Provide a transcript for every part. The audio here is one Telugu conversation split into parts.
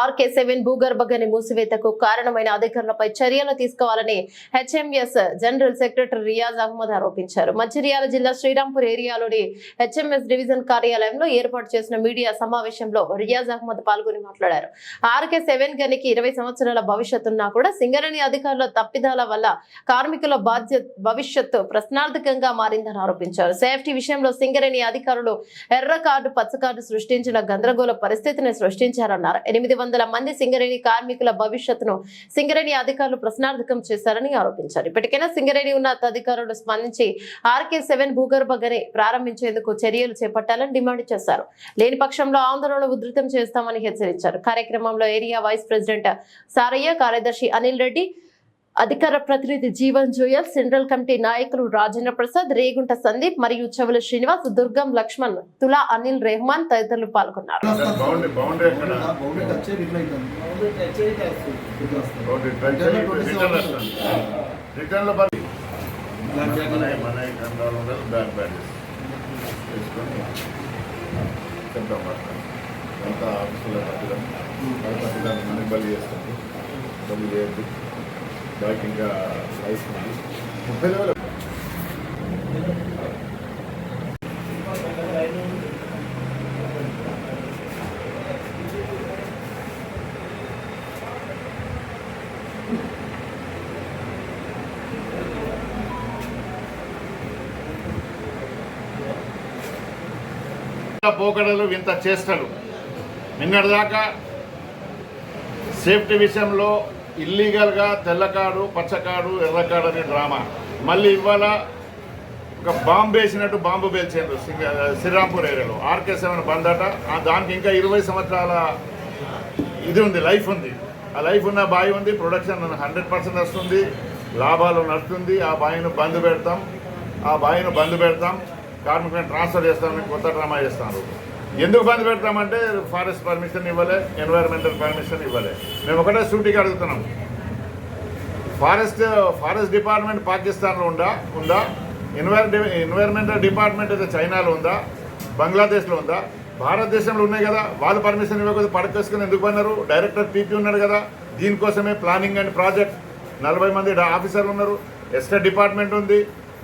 ఆర్కే సెవెన్ భూగర్భ గని మూసివేతకు కారణమైన అధికారులపై చర్యలు తీసుకోవాలని HMS general secretary Riyaz Ahmed ఆరోపించారు. మంచిర్యాల జిల్లా శ్రీరాంపూర్ ఏరియాలోని హెచ్ఎంఎస్ డివిజన్ కార్యాలయంలో ఏర్పాటు చేసిన మీడియా సమావేశంలో రియాజ్ అహ్మద్ పాల్గొని మాట్లాడారు. ఆర్కే సెవెన్ గనికి ఇరవై సంవత్సరాల భవిష్యత్తున్నా కూడా సింగరేణి అధికారుల తప్పిదాల వల్ల కార్మికుల బాధ్యత భవిష్యత్తు ప్రశ్నార్థకంగా మారిందని ఆరోపించారు. సేఫ్టీ విషయంలో సింగరేణి అధికారులు ఎర్ర కార్డు పచ్చ కార్డు సృష్టించిన గందరగోళ పరిస్థితిని సృష్టించారన్నారు. ఎనిమిది వందల మంది సింగరేణి కార్మికుల భవిష్యత్తును సింగరేణి అధికారులు ప్రశ్నార్థకం చేశారని ఆరోపించారు. ఇప్పటికైనా సింగరేణి ఉన్నతాధికారులు స్పందించి ఆర్కే సెవెన్ భూగర్భ గని ప్రారంభించేందుకు చర్యలు చేపట్టాలని డిమాండ్ చేశారు. లేని పక్షంలో ఆందోళన ఉధృతం చేస్తామని హెచ్చరించారు. కార్యక్రమంలో ఏరియా వైస్ ప్రెసిడెంట్ సారయ్య కార్యదర్శి అనిల్ రెడ్డి అధికార ప్రతినిధి జీవన్ జోయల్ సెంట్రల్ కమిటీ నాయకులు రాజేంద్ర ప్రసాద్ రేగుంట సందీప్ మరియు చెవుల శ్రీనివాస్ దుర్గం లక్ష్మణ్ తులా అనిల్ రెహమాన్ తదితరులు పాల్గొన్నారు. మన చెప్తాం బలి చేస్తుంది బలి చేయద్దు. ఉంది ముప్పై వేల పోకడలు వింత చేష్టలు. నిన్నటిదాకా సేఫ్టీ విషయంలో ఇల్లీగల్గా తెల్లకాడు పచ్చకాడు ఎర్రకాడు అనే డ్రామా. మళ్ళీ ఇవాళ ఒక బాంబు వేసినట్టు బాంబు పేల్చారు శ్రీరాంపూర్ ఏరియాలో. ఆర్కే సెవెన్ బందట. దానికి ఇంకా ఇరవై సంవత్సరాల ఇది ఉంది లైఫ్ ఉంది. ఆ లైఫ్ ఉన్న బావి ఉంది ప్రొడక్షన్ హండ్రెడ్ పర్సెంట్ వస్తుంది లాభాలు నడుస్తుంది. ఆ బావిని బంద్ పెడతాం. ఆ బావిని బంద్ పెడతాం. కార్మికులను ట్రాన్స్ఫర్ చేస్తామని కొత్త డ్రామా చేస్తున్నారు ఎందుకు బంద్ పెడతామంటే ఫారెస్ట్ పర్మిషన్ ఇవ్వలే ఎన్వైరన్మెంటల్ పర్మిషన్ ఇవ్వలే. మేము ఒకటే సూటిగా అడుగుతున్నాం. ఫారెస్ట్ ఫారెస్ట్ డిపార్ట్మెంట్ పాకిస్తాన్లో ఉందా? ఉందా? ఎన్వైర్ ఎన్వైరన్మెంటల్ డిపార్ట్మెంట్ అయితే చైనాలో ఉందా? బంగ్లాదేశ్లో ఉందా? భారతదేశంలో ఉన్నాయి కదా వాళ్ళు పర్మిషన్ ఇవ్వకపోతే పడకేసుకుని ఎందుకు పడినారు డైరెక్టర్ పీపీ ఉన్నాడు కదా దీనికోసమే ప్లానింగ్ అండ్ ప్రాజెక్ట్. నలభై మంది ఆఫీసర్లు ఉన్నారు ఎస్టేట్ డిపార్ట్మెంట్ ఉంది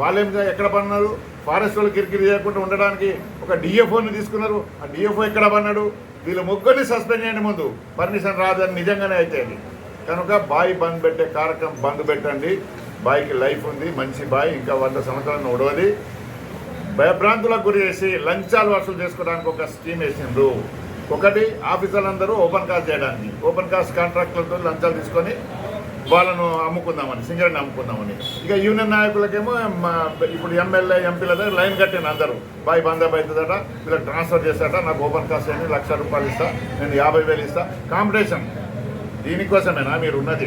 వాళ్ళేం ఎక్కడ పన్నారు ఫారెస్ట్ వాళ్ళు కిరికిరి చేయకుండా ఉండడానికి ఒక డిఎఫ్ఓని తీసుకున్నారు. ఆ డిఎఫ్ఓ ఎక్కడ పన్నాడు వీళ్ళు ముగ్గురిని సస్పెండ్ చేయండి ముందు. పర్మిషన్ రాదని నిజంగానే అయితే అది కనుక బాయి బంద్ పెట్టే కార్యక్రమం బంద్ పెట్టండి. బాయికి లైఫ్ ఉంది మంచి బాయ్ ఇంకా వంద సంవత్సరాలను ఉడవది భయభ్రాంతులకు గురి చేసి లంచాలు వసూలు చేసుకోవడానికి ఒక స్కీమ్ వేసిండ్రు. ఒకటి ఆఫీసర్లందరూ ఓపెన్ కాస్ట్ చేయడానికి. ఓపెన్ కాస్ట్ కాంట్రాక్టులతో లంచాలు తీసుకొని వాళ్ళను అమ్ముకుందామని సింగరేణి అమ్ముకుందామని. ఇక యూనియన్ నాయకులకేమో మా- ఇప్పుడు ఎమ్మెల్యే ఎంపీల దగ్గర లైన్ కట్టిన అందరూ. బాయ్ బందాబ్ అవుతుందట వీళ్ళకి ట్రాన్స్ఫర్ చేస్తాట నాకు ఓపెన్ కాస్ట్ అయ్యింది లక్ష రూపాయలు ఇస్తా నేను యాభై వేలు ఇస్తా. కాంపిటీషన్. దీనికోసమేనా మీరు ఉన్నది?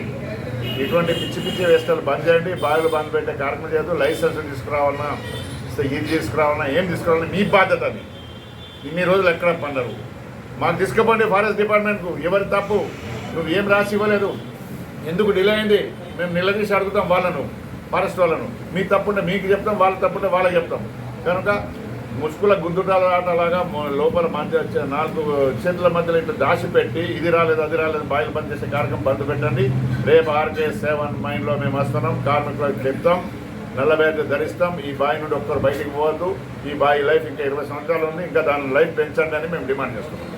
ఇటువంటి పిచ్చి పిచ్చి వేస్తాలు బంద్ చేయండి బావిలు బంద్ పెట్టే కార్యక్రమం చేయదు లైసెన్స్ తీసుకురావాలన్నా ఇది తీసుకురావాలన్నా ఏం తీసుకురావాలన్నా మీ బాధ్యత అది. ఇన్ని రోజులు ఎక్కడ పండరు మాకు తీసుకుపోండి ఫారెస్ట్ డిపార్ట్మెంట్కు ఎవరి తప్పు? నువ్వు ఏం రాసి ఇవ్వలేదు? ఎందుకు డిలే అయింది? మేము నిలదీసి అడుగుతాం వాళ్ళను ఫారెస్ట్ వాళ్ళను. మీ తప్పుంటే మీకు చెప్తాం వాళ్ళ తప్పుంటే వాళ్ళకి చెప్తాం. కనుక ముసుగుల ఆటలాగా లోపల మధ్య నాలుగు చేతుల మధ్యలో ఇట్లా దాచి పెట్టి ఇది రాలేదు అది రాలేదు బాయిలు బంద్ చేసే కార్యక్రమం బంద్ పెట్టండి. రేపు ఆర్కే సెవెన్ మైండ్లో మేము వస్తున్నాం కార్మికులకు చెప్తాం నల్ల ధరిస్తాం. ఈ బావి నుండి ఒక్కరు బయటికి పోవద్దు. ఈ బావి లైఫ్ ఇంకా ఇరవై సంవత్సరాలు ఉంది ఇంకా దాని లైఫ్ పెంచండి అని మేము డిమాండ్ చేస్తున్నాం.